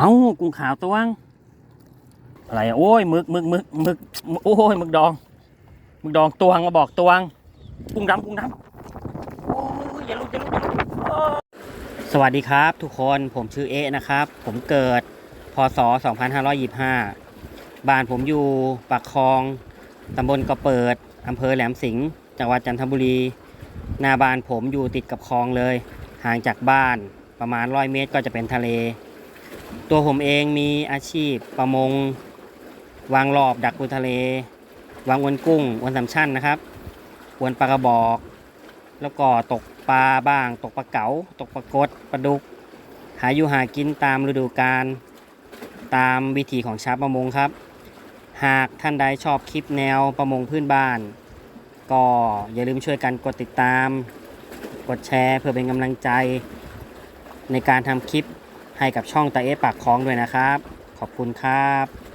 เอ้ากุ้งขาวตวงอะไรอะโอ้ยมึกมึกมึกมึกโอ้ยมึกดองมึกดองตวงมาบอกตวงกุ้งดำกุ้งดำโอ้ยอย่าลุกอย่าลุกอย่าลุกสวัสดีครับ ทุกคนผมชื่อเอะนะครับ ผมเกิดพศ 2525 บ้านผมอยู่ปากคลองตำบลกระเปิดอำเภอแหลมสิงห์จังหวัดจันทบุรี หน้าบ้านผมอยู่ติดกับคลองเลย ห่างจากบ้านประมาณร้อยเมตรก็จะเป็นทะเล ตัวผมเองมีอาชีพประมง วางรอบดักปูทะเล วางอวนกุ้งอวนสามชั้นนะครับอวนปลากระบอก แล้วก็ตกปลาบ้าง ตกปลาเก๋าตกปลากดปลาดุก หาอยู่หากินตามฤดูกาลตามวิถีของชาวประมงครับ หากท่านใดชอบคลิปแนวประมงพื้นบ้าน ก็อย่าลืมช่วยกันกดติดตาม กดแชร์เพื่อเป็นกำลังใจในการทำคลิป ให้กับช่องตาเอปากคลองด้วยนะครับ ขอบคุณครับ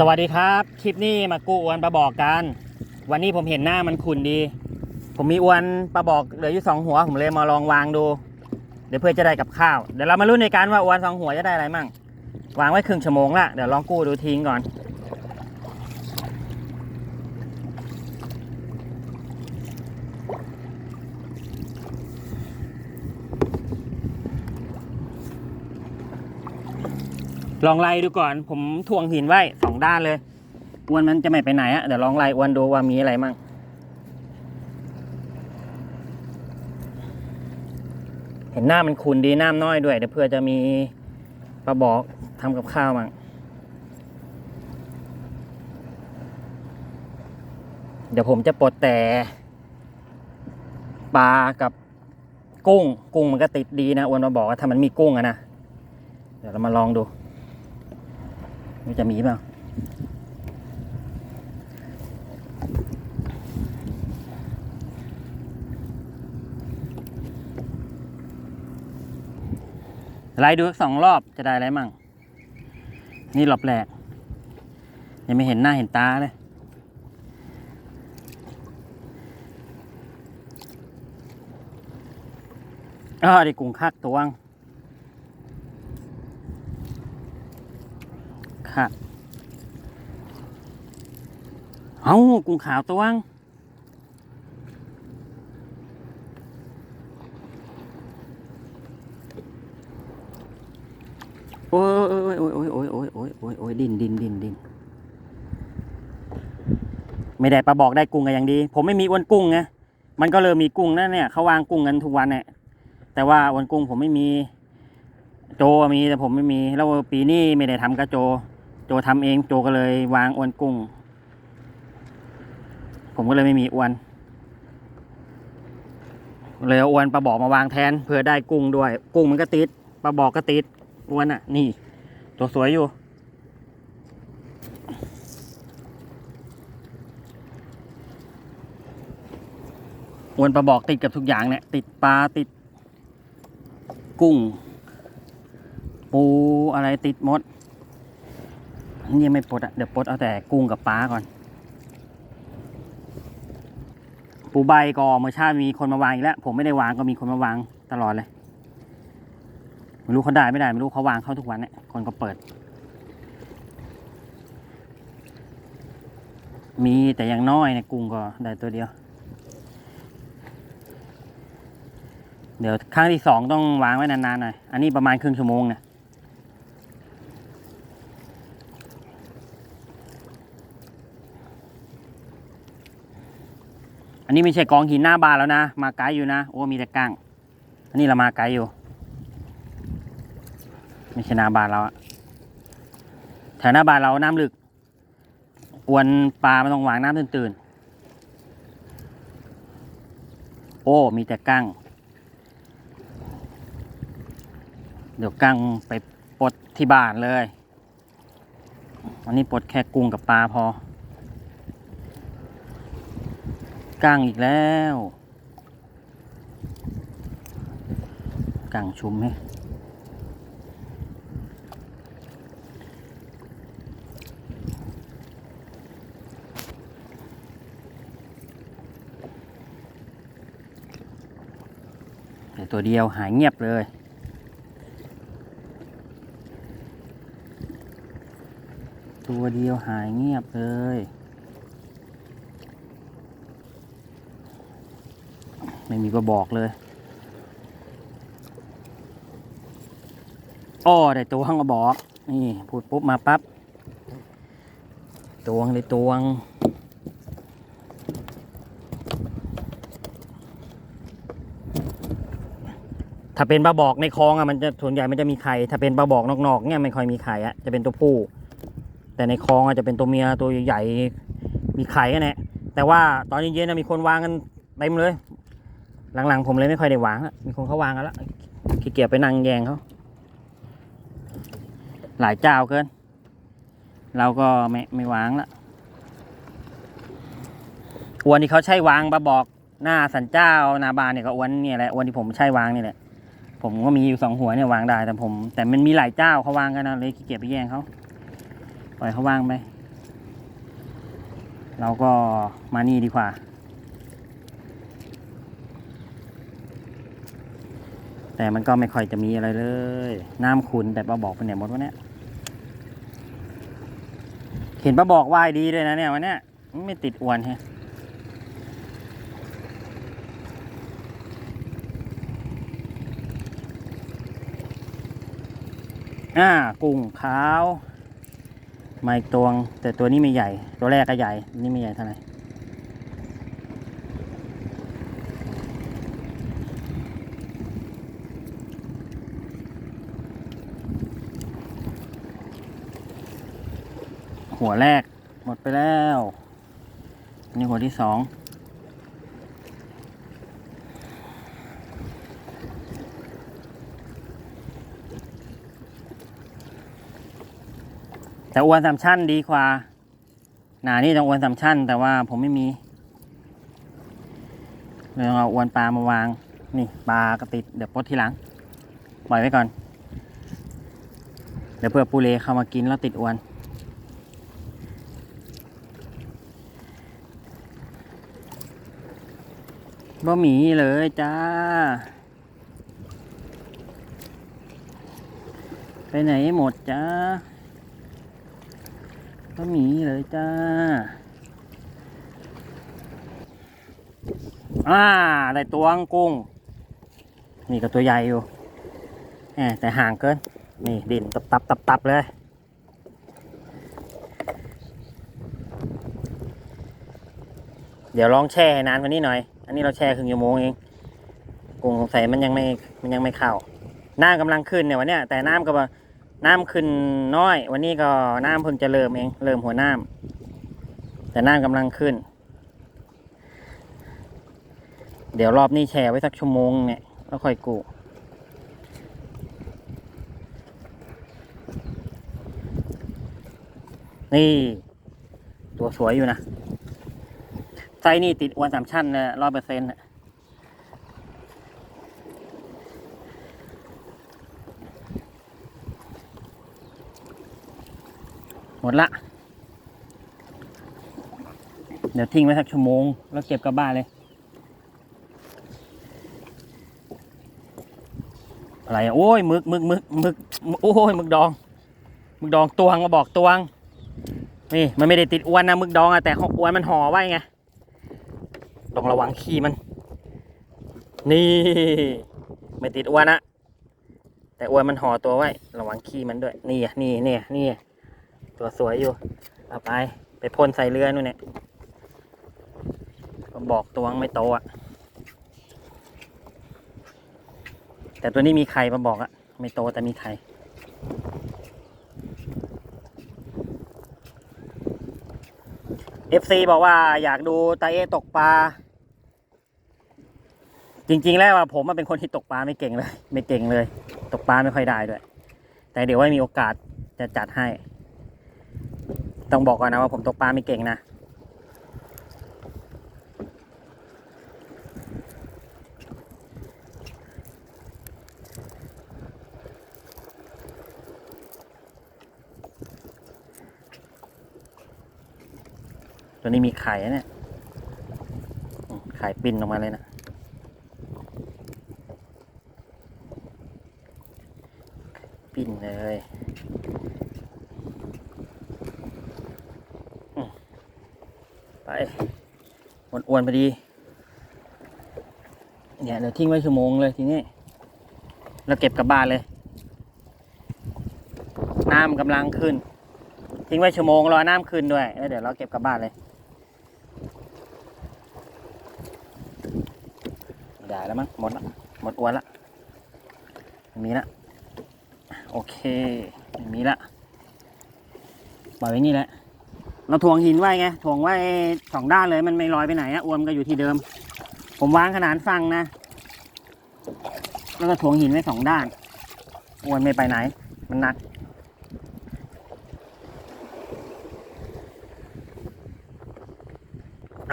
สวัสดีครับ คลิปนี้มากู้อวนปลาบอกกัน วันนี้ผมเห็นหน้ามันขุนดี ผมมีอวนปลาบอกเหลืออยู่สองหัว ผมเลยมาลองวางดู เดี๋ยวเพื่อจะได้กับข้าว เดี๋ยวเรามาลุ้นในการว่าอวนสองหัวจะได้อะไรมั่ง วางไว้ครึ่งชั่วโมงละ เดี๋ยวลองกู้ดูทิ้งก่อน ลองไล่ดูก่อน ผมทวงหินไว้สองด้านเลยอวนมันจะไม่ไปไหนอะเดี๋ยวลองไล่อวนดูว่ามีอะไรมั่งเห็นหน้ามันขุนดีน้ำน้อยด้วยเดี๋ยวเพื่อจะมีปลาบอกทำกับข้าวมั่งเดี๋ยวผมจะปลดแต่ปลากับกุ้ง กุ้งมันก็ติดดีนะอวนมาบอกว่าถ้ามันมีกุ้งอะนะ เดี๋ยวเรามาลองดู มันจะมีเปล่าไล่ดูสองรอบจะได้อะไรมั่ง นี่รอบแรก ยังไม่เห็นหน้าเห็นตาเลย อ้าวได้กุ้งคักตวง ครับเอากุ้งขาวตวงโอ้ยโอ้ยโอ้ยโอ้ยโอ้ยโอ้ยโอ้ยโอ้ยดินดินดินดินไม่ได้ปลาบอกได้กุ้งกันอย่างดี ผมไม่มีอวนกุ้งไงมันก็เลยมีกุ้งนั่นเนี่ยเขาวางกุ้งกันทุกวันเนี่ยแต่ว่าอวนกุ้งผมไม่มี โจมีแต่ผมไม่มี แล้วปีนี้ไม่ได้ทำกระโจ โจทำเองโจก็เลยวางอวนกุ้ง ผมก็เลยไม่มีอวนเลยอวนปลาบอกมาวางแทนเพื่อได้กุ้งด้วย กุ้งมันก็ติดปลาบอกก็ติดอวนอะ นี่ ตัวสวยอยู่ อวนปลาบอกติดกับทุกอย่างเนี่ยติดปลาติด กุ้ง ปูอะไรติดหมด ยังไม่ปลดอะเดี๋ยวปลดเอาแต่กุ้งกับปลาก่อน ปูใบก็เมื่อชาติมีคนมาวางอีกแล้ว ผมไม่ได้วางก็มีคนมาวางตลอดเลยไม่รู้เขาได้ไม่ได้ไม่รู้เขาวางเข้าทุกวันเนี่ยคนก็เปิด มีแต่อยังน้อยเนี่ยกุ้งก็ได้ตัวเดียว เดี๋ยวครั้งที่สองต้องวางไว้นานๆหน่อยอันนี้ประมาณครึ่งชั่วโมงเนี่ย อันนี้ไม่ใช่กองหินหน้าบานแล้วนะ มาไกลอยู่นะ โอ้มีแต่ก้าง อันนี้เรามาไกลอยู่ ไม่ใช่หน้าบานเราอะแถวหน้าบานเราน้ำลึก อวนปลามันต้องวางน้ำตื่นๆ โอ้ มีแต่กั้งเดี๋ยวกั้งไปปลดที่บ้านเลยวันนี้ปลดแค่กุ้งกับปลาพอ กั้งอีกแล้วกั้งชุมไหมแต่ตัวเดียวหายเงียบเลยตัวเดียวหายเงียบเลย ไม่มีก็บอกเลยอ้อได้ตัวข้างกระบอก นี่พูดปุ๊บมาปั๊บตวงเลยตวง ถ้าเป็นปลาบอกในคลองอะมันจะส่วนใหญ่มันจะมีไข่ถ้าเป็นปลาบอกนอกๆเนี่ยไม่ค่อยมีไข่อะจะเป็นตัวผู้แต่ในคลองอาจจะเป็นตัวเมียตัวใหญ่มีไข่กันแหละแต่ว่าตอนเย็นๆนะมีคนวางกันเต็มเลย หลังๆ ผมเลยไม่ค่อยได้วางละมีคนเขาวางกันละขี้เกียจไปนั่งแยงเขาหลายเจ้าเกิน เราก็ไม่ไม่วางละอวนที่เขาใช้วางปลาบอกหน้าสันเจ้านาบานเนี่ยก็อวนเนี่ยแหละอวนที่ผมใช้วางนี่แหละผมก็มีอยู่สองหัวเนี่ยวางได้แต่ผม แต่มันมีหลายเจ้าเขาวางกันนะเลยขี้เกียจไปแย่งเขาปล่อยเขาวางไปเราก็มานี่ดีกว่า แต่มันก็ไม่ค่อยจะมีอะไรเลย น้ำขุนแต่ปลาบอกเป็นเนี่ยหมดวะเนี่ย เห็นปลาบอกว่ายดีด้วยนะเนี่ยวันเนี้ยไม่ติดอวนฮะอ่ากุ้งขาว มาอีกตัวงแต่ตัวนี้ไม่ใหญ่ ตัวแรกก็ใหญ่ นี่ไม่ใหญ่เท่าไหร่ หัวแรก หมดไปแล้ว อันนี่หัวที่สองแต่อวนสามชั้นดีกว่า หนานี่ต้องอวนสามชั้น แต่ว่าผมไม่มีเลยเอาอวนปลามาวาง นี่ปลากระติดเดี๋ยวปลดทีหลังปล่อยไว้ก่อน เดี๋ยวเพื่อปูเลเข้ามากินแล้วติดอวน บ่มีเลยจ้า ไปไหนหมดจ้าก็มีเลยจ้า อ่าได้ตัวงกุ้ง นี่ก็ตัวใหญ่อยู่แหมแต่ห่างเกิน นี่ดินตับตับตับตับเลยเดี๋ยวลองแช่ให้นานกว่านี้หน่อย อันนี้เราแช่ครึ่งชั่วโมงเองกุ้งสงสัยมันยังไม่มันยังไม่เข้าน้ำกำลังขึ้นเนี่ยวันเนี้ยแต่น้ำก็บน้ำขึ้นน้อย วันนี้ก็น้ำเพิ่งจะเริ่มเองเริ่มหัวน้ำแต่น้ำกำลังขึ้น เดี๋ยวรอบนี้แช่ไว้สักชั่วโมงเนี่ยแล้วค่อยกูนี่ ตัวสวยอยู่นะ ซส์นี่ติดอวนสามชั้นเลยร้อยเปอร์เซ็นต์หมดละ เดี๋ยวทิ้งไว้สักชั่วโมง แล้วเก็บกลับบ้านเลยอะไรอะโอ้ยมึกมึกมึกมึกโอ้ยมึกดองมึกดองตวงมาบอกตวงนี่มันไม่ได้ติดอวนนะมึกดองอะแต่อวนมันห่อไว้ไง ต้องระวังขี้มัน นี่ ไม่ติดอวนนะแต่อวนมันห่อตัวไว้ ระวังขี้มันด้วย นี่อะนี่เนี่ยนี่ตัวสวยอยู่เอาไป ไปพ่นใส่เรือนู่นเนี่ยบอกตัวงไม่โตอะแต่ตัวนี้มีไข่มาบอกอะไม่โตแต่มีไข่เอฟซีบอกว่าอยากดูตาเอตกปลา จริง ๆ แล้วว่าผมเป็นคนที่ตกปลาไม่เก่งเลย ไม่เก่งเลย ตกปลาไม่ค่อยได้ด้วย แต่เดี๋ยวไว้มีโอกาสจะจัดให้ ต้องบอกก่อนนะว่าผมตกปลาไม่เก่งนะตัวนี้มีไข่นะเนี่ย ไข่ปิ้นออกมาเลยนะ ปิ้นเลยอืมไป อ้วนพอดี เนี่ยเดี๋ยวทิ้งไว้ชั่วโมงเลยทีนี้แล้วเก็บกลับบ้านเลย น้ำกำลังขึ้น ทิ้งไว้ชั่วโมงรอน้ำขึ้นด้วยแล้วเดี๋ยวเราเก็บกลับบ้านเลยไม่ได้แล้วมั้งหมดละหมดอวนละไม่มีละโอเคไม่มีละปล่อยไว้นี่แหละ เราถ่วงหินไว้ไงถ่วงไว้สองด้านเลยมันไม่ลอยไปไหนอะอวมก็อยู่ที่เดิม ผมวางขนานฟังนะ แล้วก็ถ่วงหินไว้สองด้านอวนไม่ไปไหน มันหนัก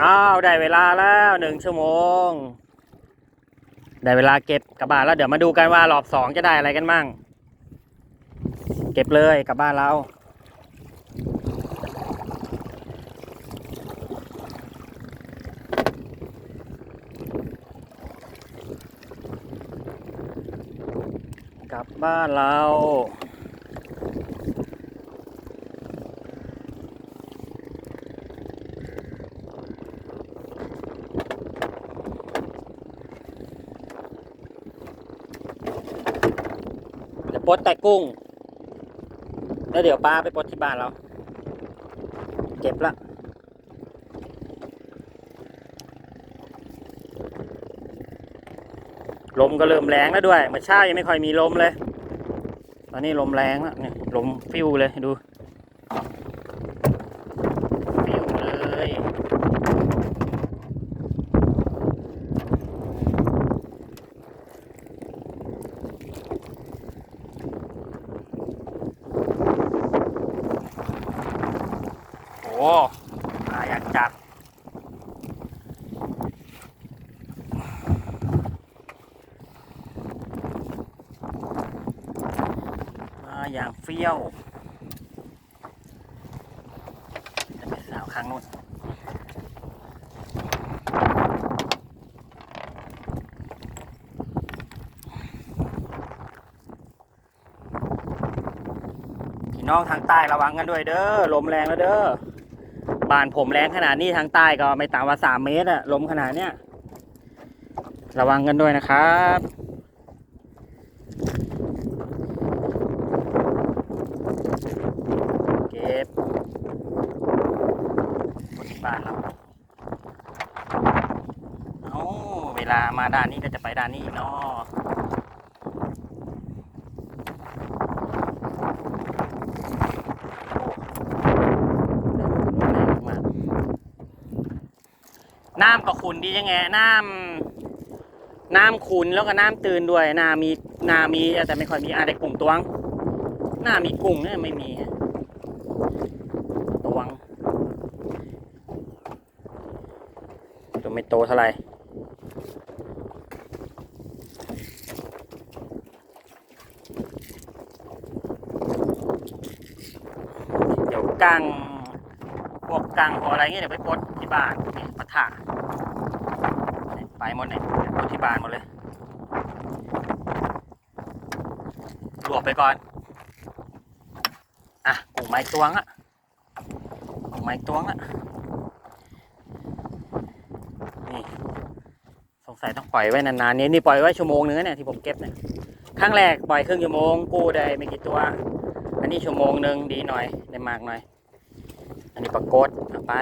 อ้าวได้เวลาแล้วหนึ่งชั่วโมง ได้เวลาเก็บกลับบ้านแล้วเดี๋ยวมาดูกันว่ารอบสองจะได้อะไรกันมั่ง เก็บเลยกลับบ้านเรา กลับบ้านเราเดี๋ยวปลดแต่กุ้ง แล้วเดี๋ยวปลาไปปลดที่บ้านเรา เก็บละ ลมก็เริ่มแรงแล้วด้วยเมื่อเช้ายังไม่ค่อยมีลมเลย ตอนนี้ลมแรงแล้วเนี่ยลมฟิวเลยดูฟิวเลยโอ้ปลาอยากจับ มาอย่าง เฟี้ยวจะไปสาวข้างนู้นพี่น้องทางใต้ระวังกันด้วยเด้อลมแรงแล้วเด้อบ้านผมแรงขนาดนี้ทางใต้ก็ไม่ต่ำกว่าสามเมตรอะลมขนาดเนี้ยระวังกันด้วยนะครับ เก็บคนที่ บ้านเราเอาเวลามาด้านนี้ก็จะไปด้านนี้อีกเนาะน้ำก็ขุนดียังไงน้ำน้ำขุนแล้วก็น้ำตื่นด้วยนามีนามีแต่ไม่ค่อยมีอะไรกุ้งตวงหน้ามีกุ้งเนี่ยไม่มีฮะ ตวงตัวไม่โตเท่าไหร่เดี๋ยว กังพวกกังพวกอะไรเงี้ยเดี๋ยวไปปลดที่บ้านนี่ปะถาไปหมดเลยปลดที่บ้านหมดเลยรวบไปก่อน อะกุ้งไม้ตวงอะกุ้งไม้ตวงอะ นี่ สงสัยต้องปล่อยไว้นานๆนี้นี่ปล่อยไว้ชั่วโมงนึงเนี่ยที่ผมเก็บเนี่ยครั้งแรกปล่อยครึ่งชั่วโมง กู้ได้ไม่กี่ตัว อันนี้ชั่วโมงหนึ่งดีหน่อย ได้มากหน่อย มีปรากฏเอาไป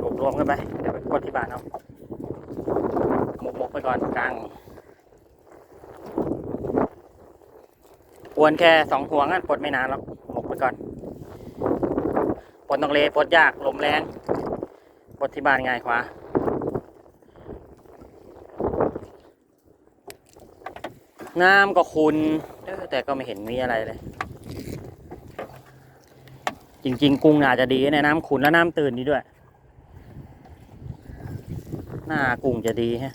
รวบรวมกันไปเดี๋ยวไปกดที่บ้านเอาหมกหมกไปก่อนกลางอวนแค่สองห่วงอะปลดไม่นานหรอกหมกไปก่อนปลดตองเลปลดยากลมแรงปลดที่บ้านง่ายกว่าน้ำก็ขุนแต่ก็ไม่เห็นมีอะไรเลย จริง ๆ กุ้งน่าจะดีในน้ำขุนแล้วน้ำตื่นดีด้วย หน้ากุ้งจะดีฮะ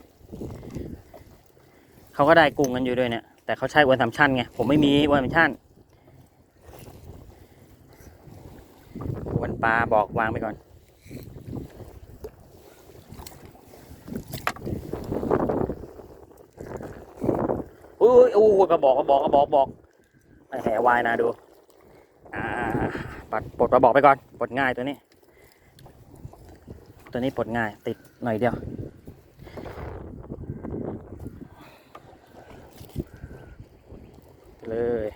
เขาก็ได้กุ้งกันอยู่ด้วยเนี่ย แต่เขาใช้อวนสามชั้นไง ผมไม่มีอวนสามชั้นอวนปลาบอกวางไปก่อนอุ้ยอู้ยกระบอกกระบอกกระบอกบอกไอ้แหวายนะดู ปัดปลดกระบอกไปก่อนปลดง่ายตัวนี้ ตัวนี้ปลดง่ายติดหน่อยเดียว เลย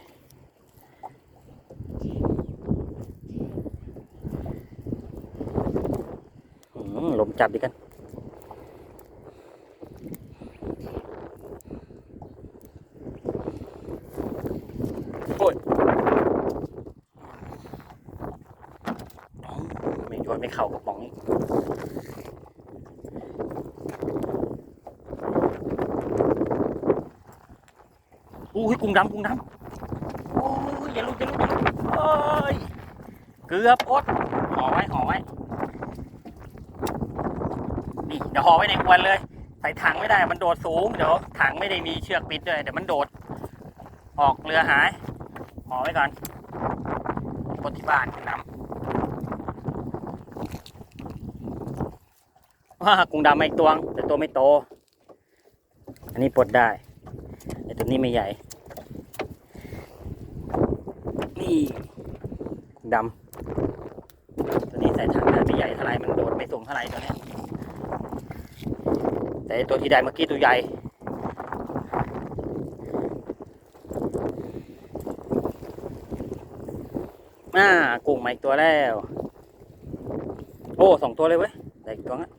ลมจับดีกัน โอ้ยไม่โยนไม่เข่ากระป๋องนี้อู้ย กุ้งดำกุ้งดำโอ้ยอย่าลุกอย่าลุกอย่าลุกเอ้ยเกือบอดห่อไว้ห่อไว้นี่เดี๋ยวห่อไว้ในควันเลย ใส่ถังไม่ได้มันโดดสูงเดี๋ยวถังไม่ได้มีเชือกปิดด้วยเดี๋ยวมันโดด ออกเรือหายห่อไว้ก่อนบนที่บ้านกุ้งดำว่ากุ้งดำมาอีกตัวแต่ตัวไม่โต อันนี้ปลดได้ไอ้ตัวนี้ไม่ใหญ่ นี่กุ้ง ดำตัวนี้ใส่ถังได้ไม่ใหญ่เท่าไรมันโดดไม่สูงเท่าไรตัวนี้แต่ตัวที่ได้เมื่อกี้ตัวใหญ่อ่ากุ้งมาอีกตัวแล้ว โอ้สองตัวเลยเว้ยได้อีกตัวนะ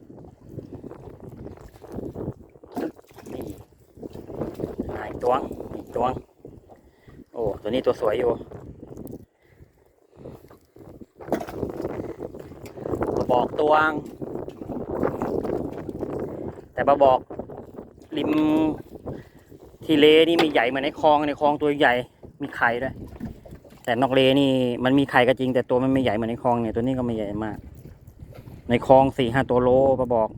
นี่อีกตัวอีกตัวโอ้ตัวนี้ตัวสวยอยู่กระบอก ตวง แต่บะบอกริมที่เลนี่มีใหญ่เหมือนในคลองในคลองตัวใหญ่มีไข่ด้วยแต่นอกเลนี่มันมีไข่ก็จริง แต่ตัวมันไม่ใหญ่เหมือนในคลองเนี่ยตัวนี้ก็ไม่ใหญ่มาก ในคลองสี่ห้าตัวโลประบอก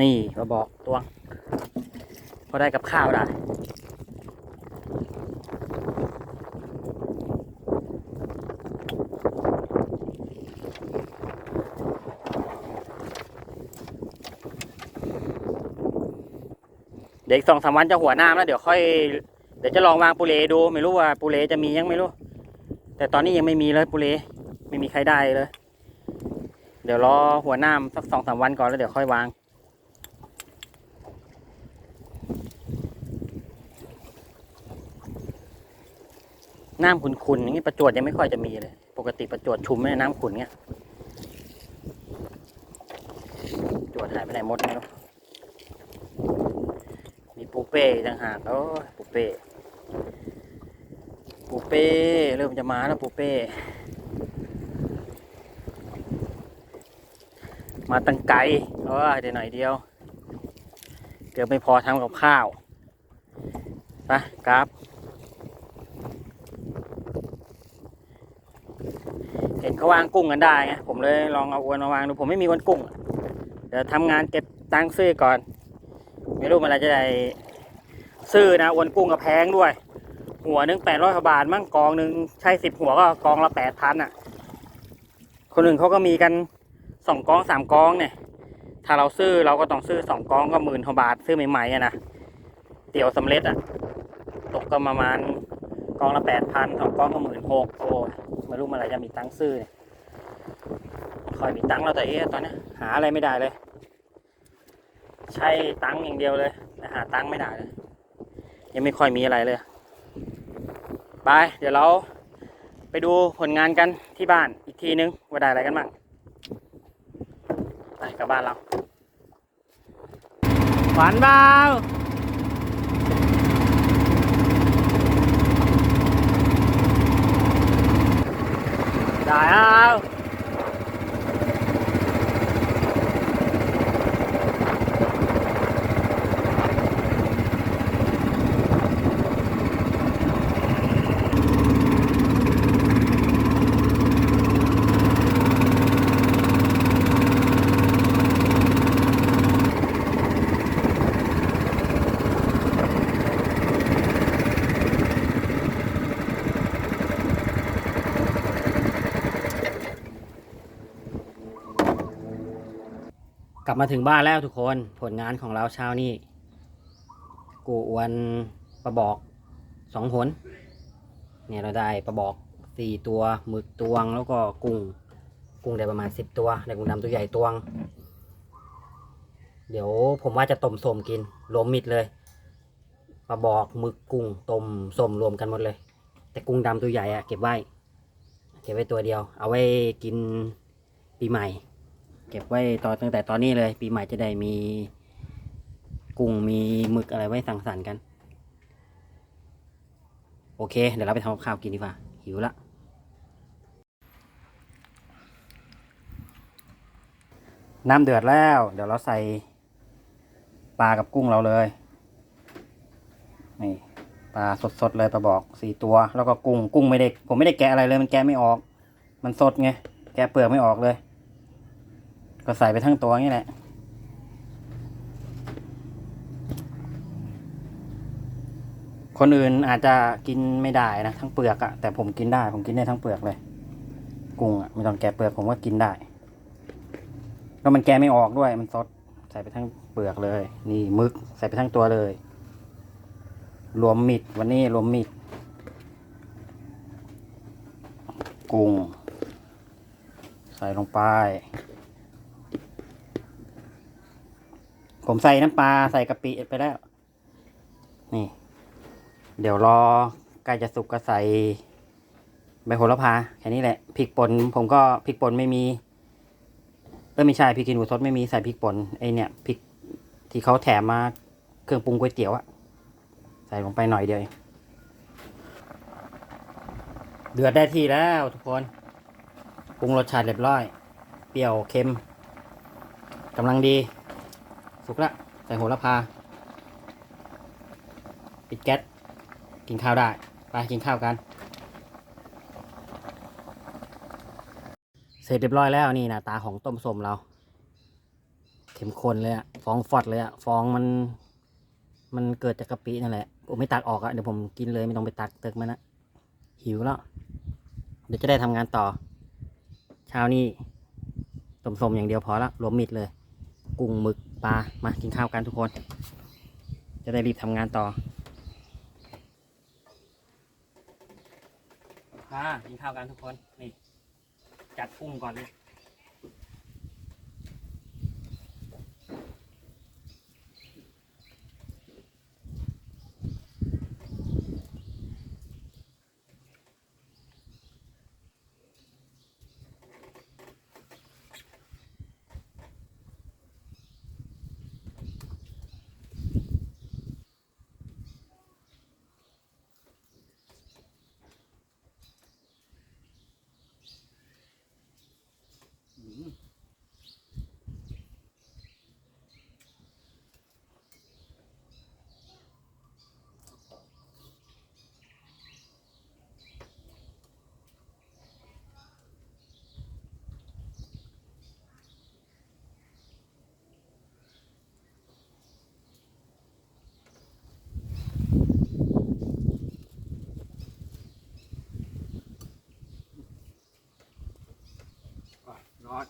นี่ประบอกตัวพอได้กับข้าวได้ เด็กสองสามวันจะหัวน้ำแล้วเดี๋ยวค่อยเดี๋ยวจะลองวางปูเลดู ไม่รู้ว่าปูเลจะมียังไม่รู้ แต่ตอนนี้ยังไม่มีเลยปูเลไม่มีใครได้เลย เดี๋ยวรอหัวน้ำสักสองสามวันก่อนแล้วเดี๋ยวค่อยวางน้ำขุนๆอย่างนี้ประจวดยังไม่ค่อยจะมีเลย ปกติประจวดชุมไม่น้ำขุนเงี้ย ประจวดหายไปไหนหมดไม่รู้ ปูเป้ต่างหากโอ้ปูเป้ปูเป้เริ่มจะมาแล้วปูเป้มาตั้งไกลเออเดี๋ยวหน่อยเดียวเกือบไม่พอทำกับข้าวไปกราฟเห็นเขาวางกุ้งกันได้ไงผมเลยลองเอาอวนมาวางดูผมไม่มีอวนกุ้ง เดี๋ยวทำงานเก็บตังค์ซื้อก่อน ไม่รู้มื่อะไรจะได้ซื้อนะอวนกุ้งกับแพงด้วย หัวหนึ่งแปดร้อยกว่าบาทมั่งกองหนึ่งใช่สิบหัวก็กองละแปดพันอะ คนอื่นเขาก็มีกันสองกองสามกองเนี่ย ถ้าเราซื้อเราก็ต้องซื้อสองกองก็หมื่นกว่าบาทซื้อใหม่ๆอะนะเตี๋ยวสำเร็จอะ ตกก็ประมาณกองละแปดพันสองกองก็หมื่นหกโอ้ไม่รู้เมื่อไรจะมีตังค์ซื้อคอยมีตังค์เราแต่เอ๊ะตอนนี้หาอะไรไม่ได้เลย ใช้ตังค์อย่างเดียวเลยหาตังค์ไม่ได้เลยยังไม่ค่อยมีอะไรเลย ไป เดี๋ยวเราไปดูผลงานกันที่บ้านอีกทีนึงว่าได้อะไรกันบ้างไปกลับบ้านเราหวานเบาได้อะ กลับมาถึงบ้านแล้วทุกคนผลงานของเราเช้านี้ กูอวนประบอกสองผลเนี่ยเราได้ประบอกสี่ตัวหมึกตวงแล้วก็กุ้งกุ้งได้ประมาณสิบตัวได้กุ้งดำตัวใหญ่ตวง เดี๋ยวผมว่าจะต้มส้มกินรวมมิดเลยปลาบอกหมึกกุ้งต้มส้มรวมกันหมดเลย แต่กุ้งดำตัวใหญ่อะเก็บไว้ เก็บไว้ตัวเดียว เอาไว้กินปีใหม่ เก็บไว้ตอนตั้งแต่ตอนนี้เลย ปีใหม่จะได้มีกุ้งมีหมึกอะไรไว้สังสรรค์กัน โอเค เดี๋ยวเราไปทำข้าวกินดีกว่า หิวละน้ำเดือดแล้ว เดี๋ยวเราใส่ปลากับกุ้งเราเลย นี่ปลาสดๆเลยปลาบอกสี่ตัว แล้วก็กุ้งกุ้งไม่ได้ผมไม่ได้แกะอะไรเลย มันแกะไม่ออก มันสดไง แกะเปลือกไม่ออกเลย ก็ใส่ไปทั้งตัวนี่แหละ คนอื่นอาจจะกินไม่ได้นะทั้งเปลือกอะแต่ผมกินได้ ผมกินได้ทั้งเปลือกเลย กุ้งอะไม่ต้องแกะเปลือกผมก็กินได้แล้วมันแกะไม่ออกด้วย มันสดใส่ไปทั้งเปลือกเลย นี่มึกใส่ไปทั้งตัวเลย รวมมิดวันนี้รวมมิดกุ้งใส่ลงไป ผมใส่น้ำปลาใส่กะปิไปแล้ว นี่ เดี๋ยวรอใกล้จะสุกก็ใส่ใบโหระพาแค่นี้แหละพริกป่นผมก็พริกป่นไม่มีเออไม่ใช่พริกขี้หนูสดไม่มีใส่พริกป่นไอเนี่ยพริกที่เขาแถมมาเครื่องปรุงก๋วยเตี๋ยวอะใส่ลงไปหน่อยเดียวเองเดือดได้ที่แล้วทุกคนปรุงรสชาติเรียบร้อย เปรี้ยวเค็มกำลังดี สุกละใส่โหระพา ปิดแก๊สกินข้าวได้ ไปกินข้าวกัน เสร็จเรียบร้อยแล้วนี่นะตาของต้มสมเรา เข้มข้นเลยอะฟองฟอดเลยอะฟองมัน มันเกิดจากกะปินั่นแหละผมไม่ตักออกอะเดี๋ยวผมกินเลยไม่ต้องไปตักเตึกมันนะหิวแล้ว เดี๋ยวจะได้ทำงานต่อ เช้านี้ต้มสมอย่างเดียวพอละรวมมิดเลย กุ้งหมึก ปลา มากินข้าวกันทุกคน จะได้รีบทำงานต่อมากินข้าวกันทุกคน นี่ จัดกุ้งก่อนเลย not